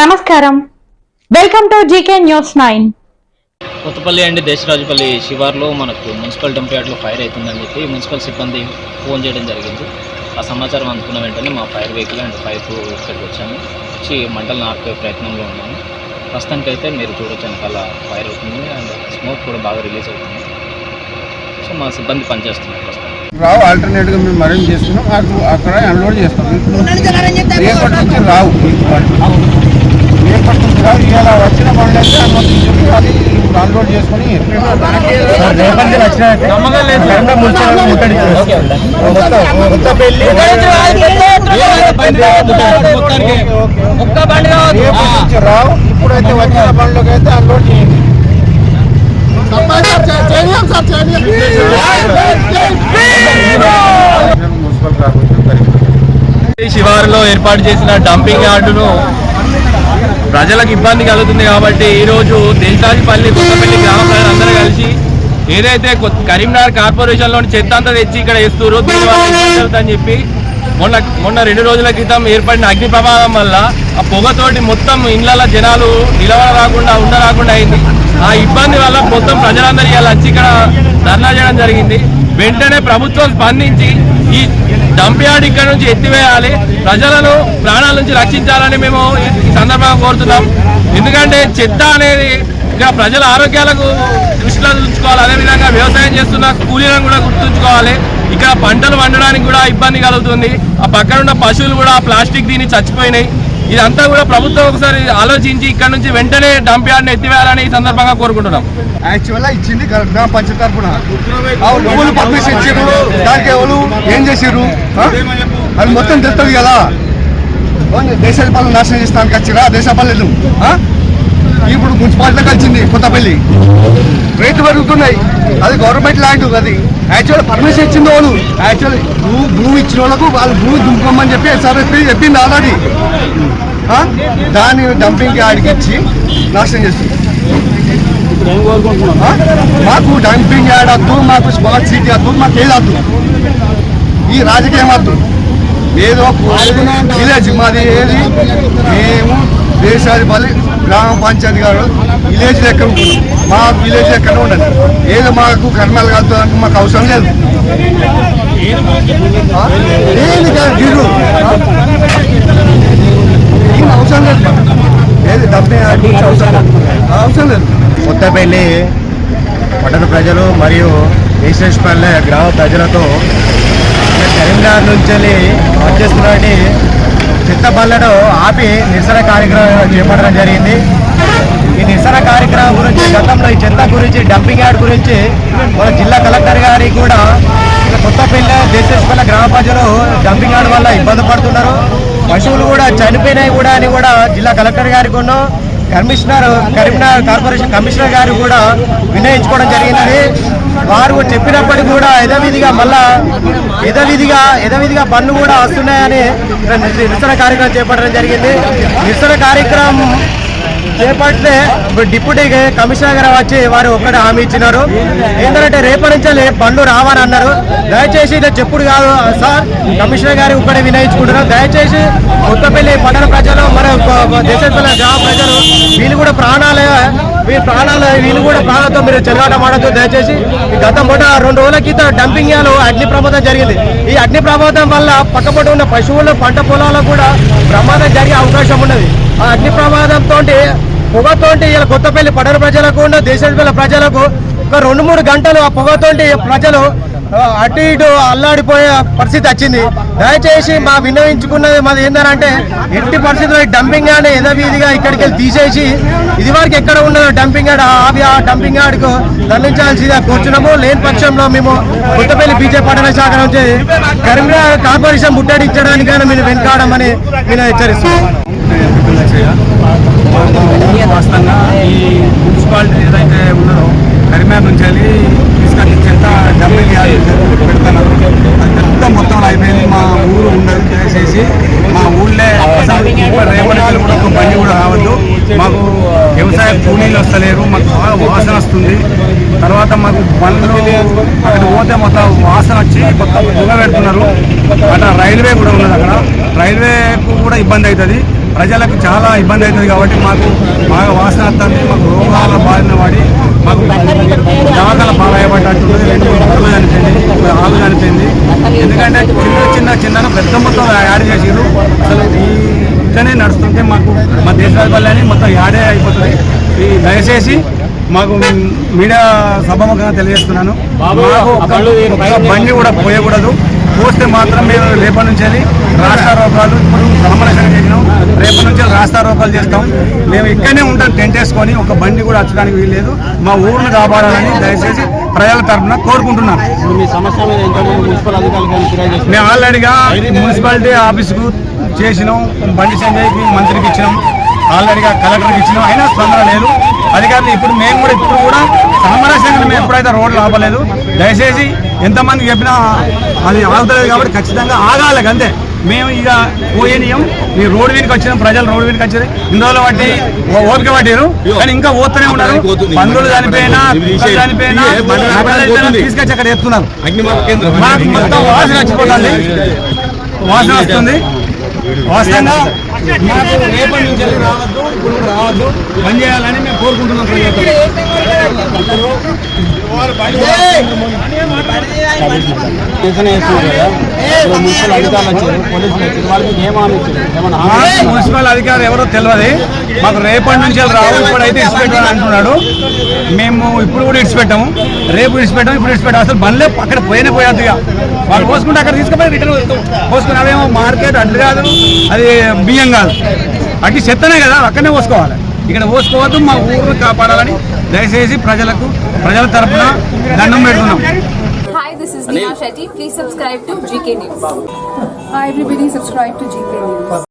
నమస్కారం. Welcome to GK news nine Kothapalli and Desarajupalli శివార్లో మనకు municipal dump యార్డ్లో fire అవుతుందని చెప్పి మున్సిపల్ సిబ్బంది ఫోన్ చేయడం జరిగింది. ఆ సమాచారం అందుకున్న వెంటనే మా ఫైర్ వెహికల్ అండ్ ఫైర్ ఇక్కడికి వచ్చాము. వచ్చి మంటలను ఆర్పే ప్రయత్నంలో ఉన్నాము. ప్రస్తుతానికైతే మీరు చూడొచ్చు వెనకాల ఫైర్ అవుతుంది అండ్ స్మోక్ కూడా బాగా రిలీజ్ అవుతుంది. సో మా సిబ్బంది పనిచేస్తున్నారు ప్రస్తుతం రావు ఆల్టర్నేట్గా మేము అరేంజ్ చేస్తున్నాం. అక్కడ అన్లోడ్ రావు. రేపటి నుంచి రావు ఇలా వచ్చిన బండ్లు అయితే అనుమతించి అది ఇప్పుడు అన్లోడ్ చేసుకొని రేపటి నుంచి రావు ఇప్పుడైతే వచ్చిన బండ్లకి అయితే అన్లోడ్ చేయండి శివారులో ఏర్పాటు చేసిన డంపింగ్ యార్డును ప్రజలకు ఇబ్బంది కలుగుతుంది కాబట్టి ఈరోజు దిల్తాజిపల్లి కొత్తపల్లి గ్రామ ప్రజలందరూ కలిసి ఏదైతే కొత్త- కరీంనగర్ కార్పొరేషన్లోని చెత్త అంతా తెచ్చి ఇక్కడ వేస్తున్నారు దీనివల్ల ఇబ్బంది చెప్పి మొన్న మొన్న రెండు రోజుల క్రితం ఏర్పడిన అగ్ని ప్రమాదం వల్ల ఆ పొగతోటి మొత్తం ఇళ్ళ జనాలు నిలవ రాకుండా ఉండరాకుండా అయింది. ఆ ఇబ్బంది వల్ల మొత్తం ప్రజలందరూ ఇలా వచ్చి ఇక్కడ ధర్నా చేయడం జరిగింది. వెంటనే ప్రభుత్వం స్పందించి ఈ డంప్ ఇక్కడ నుంచి ఎత్తివేయాలి. ప్రజలను ప్రాణాల నుంచి రక్షించాలని మేము ఈ- సందర్భంగా కోరుతున్నాం. ఎందుకంటే చెత్త అనేది ఇంకా ప్రజల ఆరోగ్యాలకు దృష్టిలో ఉంచుకోవాలి. అదేవిధంగా వ్యవసాయం చేస్తున్న కూలీలను కూడా గుర్తుంచుకోవాలి. ఇక్కడ పంటలు వండడానికి కూడా ఇబ్బంది కలుగుతుంది. ఆ పక్కన ఉన్న పశువులు కూడా ఆ ప్లాస్టిక్ దీన్ని చచ్చిపోయినాయి. ఇదంతా కూడా ప్రభుత్వం ఒకసారి ఆలోచించి ఇక్కడ నుంచి వెంటనే డంప్ యార్డ్ని ఎత్తివేయాలని ఈ సందర్భంగా కోరుకుంటున్నాం. యాక్చువల్గా ఇచ్చింది గ్రామ పంచాయతీ తరఫున. దానికి ఎవరు? ఏం చేసారు అది మొత్తం తెలుస్తుంది కదా. దేశాల పాలన నాశనం చేస్తానికి వచ్చిరా? దేశ ఇప్పుడు మున్సిపాలిటీ కలిసింది కొత్తపల్లి. రేట్లు పెరుగుతున్నాయి. అది గవర్నమెంట్ ల్యాండ్ అది యాక్చువల్ పర్మిషన్ ఇచ్చింది వాళ్ళు. యాక్చువల్ భూ భూమి ఇచ్చిన వాళ్ళకు వాళ్ళు భూమి దుంపమని చెప్పి ఎస్ఆర్ఎస్పీ చెప్పింది ఆల్రెడీ. దాన్ని డంపింగ్ ఆడికి ఇచ్చి నాశనం చేస్తుంది ఆ? మాకు డంపింగ్ యాడ్ మాకు స్మార్ట్ సిటీ వద్దు మాకు ఏది వద్దు. ఈ రాజకీయం వద్దు. ఏదో విలేజ్ మాది ఏది? మేము దేశాధిపతి గ్రామ పంచాయతీ గారు విలేజ్ లెక్క ఉంటున్నాం. మా విలేజ్ లెక్కనే ఉండండి. ఏదో మాకు కర్మలు కలుగుతానికి మాకు అవసరం లేదు. ఏం అవసరం లేదు ఏది డబ్బే అవసరం లేదు. అవసరం లేదు. కొత్తపల్లి పట్టణ ప్రజలు మరియు విశేషపల్లె గ్రామ ప్రజలతో కరీంనగర్ నుంచి వచ్చేస్తున్నటువంటి చెత్త బళ్ళను ఆపి నిరసన కార్యక్రమం చేపట్టడం జరిగింది. ఈ నిరసన కార్యక్రమం గురించి గతంలో ఈ చెత్త గురించి డంపింగ్ యార్డ్ గురించి మన జిల్లా కలెక్టర్ గారికి కూడా కొత్తపల్లి దేశేశ్వర గ్రామ ప్రజలు డంపింగ్ యార్డ్ వల్ల ఇబ్బంది పడుతున్నారు. పశువులు కూడా చనిపోయినాయి కూడా అని కూడా జిల్లా కలెక్టర్ గారికి ఉన్న. కమిషనర్ కరీంనగర్ కార్పొరేషన్ కమిషనర్ గారు కూడా వినయించుకోవడం జరిగినది. వారు చెప్పినప్పటికీ కూడా యథవిధిగా మళ్ళా యథవిధిగా యథవిధిగా బండ్లు కూడా వస్తున్నాయని నిరసన కార్యక్రమం చేపట్టడం జరిగింది. నిరసన కార్యక్రమం చేపడితే డిప్యూటీ కమిషనర్ గారు వచ్చి వారు ఒక్కడే హామీ ఇచ్చినారు. ఏంటంటే రేపటి నుంచి బండ్లు రావని అన్నారు దయచేసి ఇది చెప్పుడు కాదు సార్. కమిషనర్ గారు ఒక్కడే వినయించుకుంటున్నారు. దయచేసి కొత్తపల్లి పట్టణ ప్రజలు మన దేశపల్లి గ్రామ ప్రజలు వీళ్ళు కూడా ప్రాణాలే మీ ప్రాణాలు వీళ్ళు కూడా ప్రాణాలతో మీరు చెలగాటం ఆడద్దు. దయచేసి గత మొట రెండు రోజుల క్రితం డంపింగ్ యాలో అగ్ని ప్రమాదం జరిగింది. ఈ అగ్ని ప్రమాదం వల్ల పక్కపట్టు ఉన్న పశువులు పంట పొలాలకు కూడా ప్రమాదం జరిగే అవకాశం ఉన్నది. ఆ అగ్ని ప్రమాదంతో పొగతోటి ఇలా కొత్తపల్లి పట్టణ ప్రజలకు ఉన్న దేశపల్లి ప్రజలకు ఒక రెండు మూడు గంటలు ఆ పొగతోటి ప్రజలు అటు ఇటు అల్లాడిపోయే పరిస్థితి వచ్చింది. దయచేసి మా విన్నవించుకున్నది మాది ఏంటంటే ఎట్టి పరిస్థితుల్లో డంపింగ్ యార్డ్ యథావిధిగా ఇక్కడికి వెళ్ళి తీసేసి ఇది వరకు ఎక్కడ ఉన్నదో డంపింగ్ యార్డ్ అవి ఆ డంపింగ్ యార్డ్కు తరలించాల్సిందిగా కూర్చున్నాము. లేని పక్షంలో మేము కొత్తపల్లి బీజేపీ పట్టణ శాఖ నుంచి కరీంనగర్ కార్పొరేషన్ ముట్టడించడానికైనా మేము వెనుకాడమని నేను హెచ్చరిస్తున్నాను వాస్తవంగా ఈ మున్సిపాలిటీ ఏదైతే ఉన్నదో కరీంనగర్ నుంచి వెళ్ళి తీసుకొచ్చి చెత్త డబ్బులు పెడతాను అది పెద్ద మొత్తంలో అయిపోయింది. మా ఊరు ఉండదు చేసేసి మా ఊళ్ళే రేపటి కూడా ఒక బండి కూడా రావద్దు. మాకు వ్యవసాయ కూలీలు వస్తలేరు. మాకు బాగా వాసన వస్తుంది. తర్వాత మాకు బండ్లు అక్కడ పోతే మొత్తం వాసన వచ్చి మొత్తం దుగ పెడుతున్నారు. అక్కడ రైల్వే కూడా ఉన్నది అక్కడ. రైల్వేకు కూడా ఇబ్బంది అవుతుంది. ప్రజలకు చాలా ఇబ్బంది అవుతుంది కాబట్టి మాకు బాగా వాసన వస్తుంది మాకు రోగాల బారిన పడి మాకు దవాఖాన పాలయ్యబడ్డట్టుంది రెండు చనిపోయింది ఒక ఆలు చనిపోయింది ఎందుకంటే చిన్న చిన్న చిన్న పెద్ద మొత్తం యాడ్ చేసిర్రు అసలు ఈ ఇట్లనే నడుస్తుంటే మాకు మా దేశరాజపల్లి మొత్తం యాడే అయిపోతుంది. ఈ దయచేసి మాకు మీడియా సభముఖంగా తెలియజేస్తున్నాను. మాకు బండి కూడా పోయకూడదు. పోస్తే మాత్రం మేము రేపటి నుంచి వెళ్ళి రాస్తారోకాలు ఇప్పుడు బ్రహ్మరక్షణ చేసినాం. రేపటి నుంచి వెళ్ళి రాస్తారోకాలు చేస్తాం. మేము ఇక్కడనే ఉంటాం టెంట్ వేసుకొని ఒక బండి కూడా వచ్చడానికి వీల్లేదు. మా ఊరిని కాపాడాలని దయచేసి ప్రజల తరఫున కోరుకుంటున్నాను మేము ఆల్రెడీగా మున్సిపాలిటీ ఆఫీస్కు చేసినాం. బండి సంజయ్కి మంత్రికి ఇచ్చినాం. ఆల్రెడీగా కలెక్టర్కి ఇచ్చినాం. అయినా స్పందన లేదు. అధికారులు ఇప్పుడు మేము కూడా ఇప్పుడు కూడా సామరస్యంగా మేము ఎప్పుడైతే రోడ్లు ఆపలేదు దయచేసి ఎంతమందికి చెప్పినా అది ఆగుతలేదు కాబట్టి ఖచ్చితంగా ఆగాలి అంతే. మేము ఇక పోయేనియం ఈ రోడ్డు మీదకి వచ్చిన ప్రజలు రోడ్డు మీదకి వచ్చారు. రోజులు బట్టి ఓపిక పట్టారు కానీ ఇంకా పోతూనే ఉన్నారు. పందులు చనిపోయినా చనిపోయినా తీసుకొచ్చి అక్కడ ఎత్తున్నారు. మాకు మొత్తం వాసన వచ్చిపోతుంది. వాసన వస్తుంది. వాస్తవంగా మాకు రేపటి నుంచి రావద్దు ఇప్పుడు రావద్దు. బంద్ చేయాలని మేము కోరుకుంటున్నాం మున్సిపల్ అధికారులు వచ్చారు పోలీసులు వచ్చారు ఏం హామీ ఇచ్చారు మున్సిపల్ ఎవరో తెలియదు మాకు రేపటి నుంచి వెళ్ళి రావు ఇప్పుడైతే ఇడిచిపెట్టాను అంటున్నాడు. మేము ఇప్పుడు కూడా ఇడిచిపెట్టాము. రేపు ఇడిచిపెట్టాము ఇప్పుడు ఇడిచిపెట్టాము. అసలు బండ్లే అక్కడ పోయినా పోయాదు వాళ్ళు పోసుకుంటే అక్కడ తీసుకుపోయి రిటర్న్ వెళ్తాం పోసుకుని అవేమో మార్కెట్ అడ్డు కాదు అది బియ్యం కాదు. అట్టి చెత్తనే కదా అక్కడనే పోసుకోవాలి ఇక్కడ పోసుకోవద్దు మా ఊరు కాపాడాలని దయచేసి ప్రజలకు ప్రజల తరఫున దండం పెడుతున్నాం.